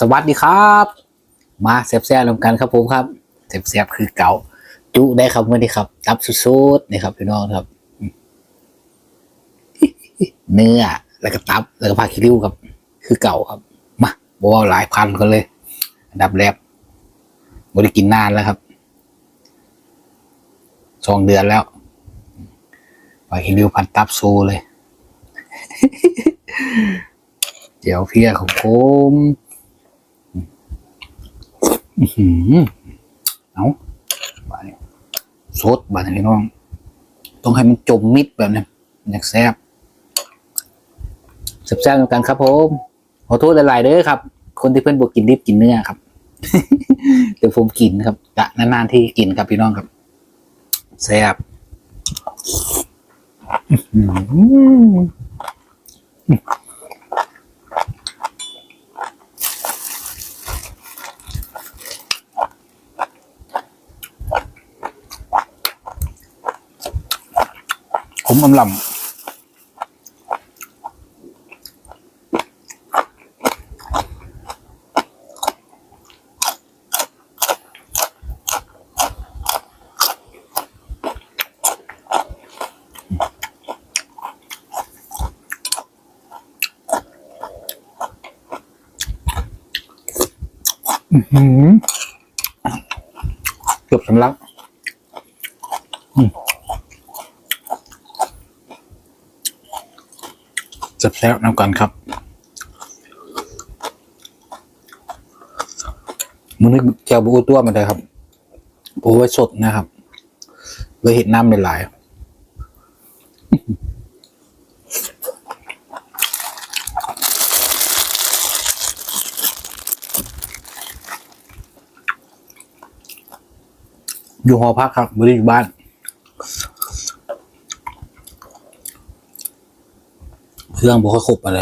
สวัสดีครับ มาแซ่บแซ่บรวมกันครับผมครับแซ่บแซ่คือเก่า จุได้ครับเมื่อนี้ครับตับสุดๆนี่ครับพี่น้องครับ เนื้อแล้วก็ตับแล้วก็ผักขี้ริ้วครับ คือเก่าครับ มาบอกว่าหลายพันกันเลย อันดับแรกไม่ได้กินนานแล้วครับสองเดือนแล้วผักขี้ริ้วพันตับซูเลย เดี๋ยวเพียของผม อือหือเอาบาดนี้สดบาดนี้น้อง ต้องให้มันจมมิดแบบนี้อยากแซ่บแซ่บๆเหมือนกันครับผมขอโทษหลายๆเด้อครับ คนที่เพื่อนบอกกินดิบกินเนื้อครับแต่ผมกินครับกะนานๆที่กินครับพี่น้องครับแซ่บอืม อำลำอื้อหือเกือบสำลัก จะแซ่บน้ำกันครับมันนึกแก้วบูตัวมาเลยครับบูไว้สดนะครับเลยเห็ดน้ำหลายอยู่หอพักครับไม่ได้อยู่บ้าน เครื่องบอกค่อยครบอะไร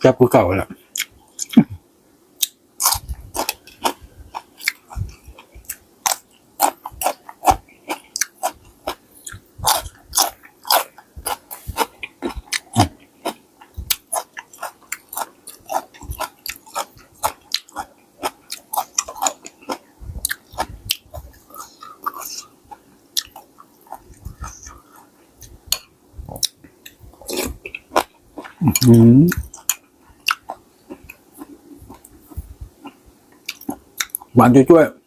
แซ่บกูเก่าแล้วานช่วยๆ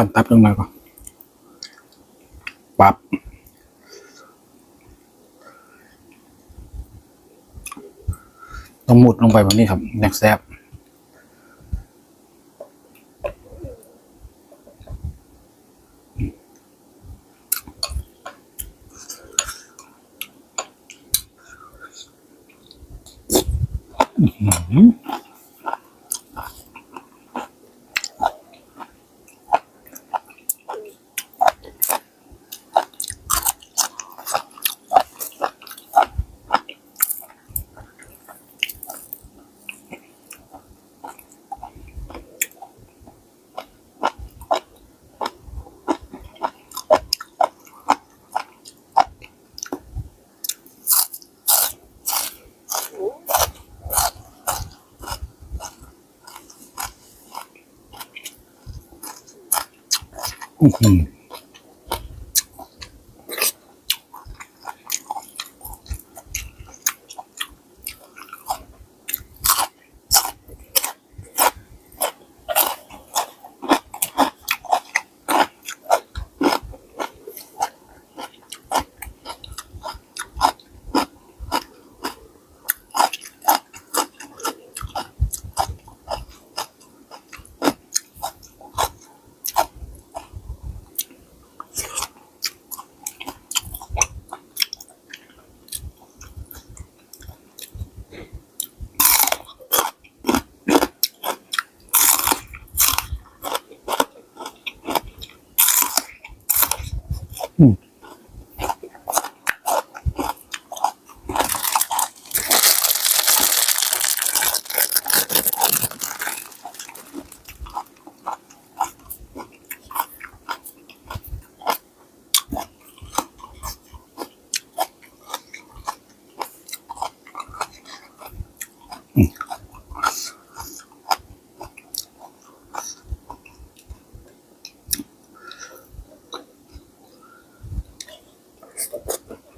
พันตับลงมาก่อนปับต้องหมุดลงไปแบบนี้ครับแนกแซบอื้อ หือ Ponto.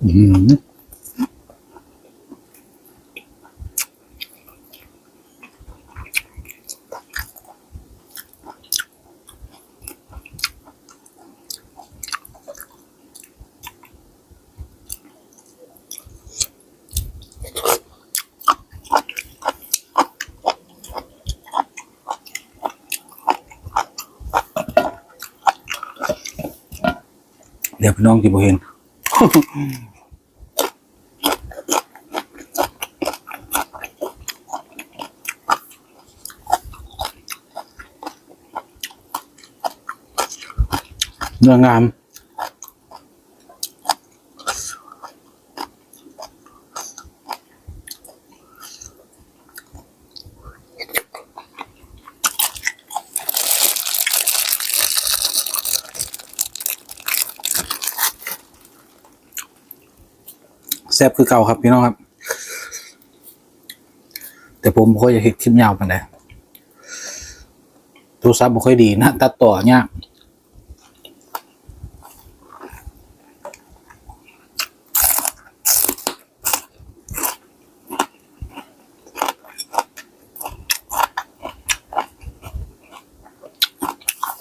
เดี๋ยวพี่น้องจะบ่เห็น เนื้องาม ซ่บคือเก่าครับพี่น้องครับ แต่ผมบ่ค่อยจะเห็นคลิปยาวปานใดโทรศัพท์บ่ค่อยดีนะตัดต่อยาก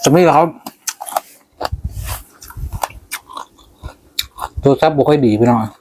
สมัยครับโทรศัพท์บ่ค่อยดีพี่น้อง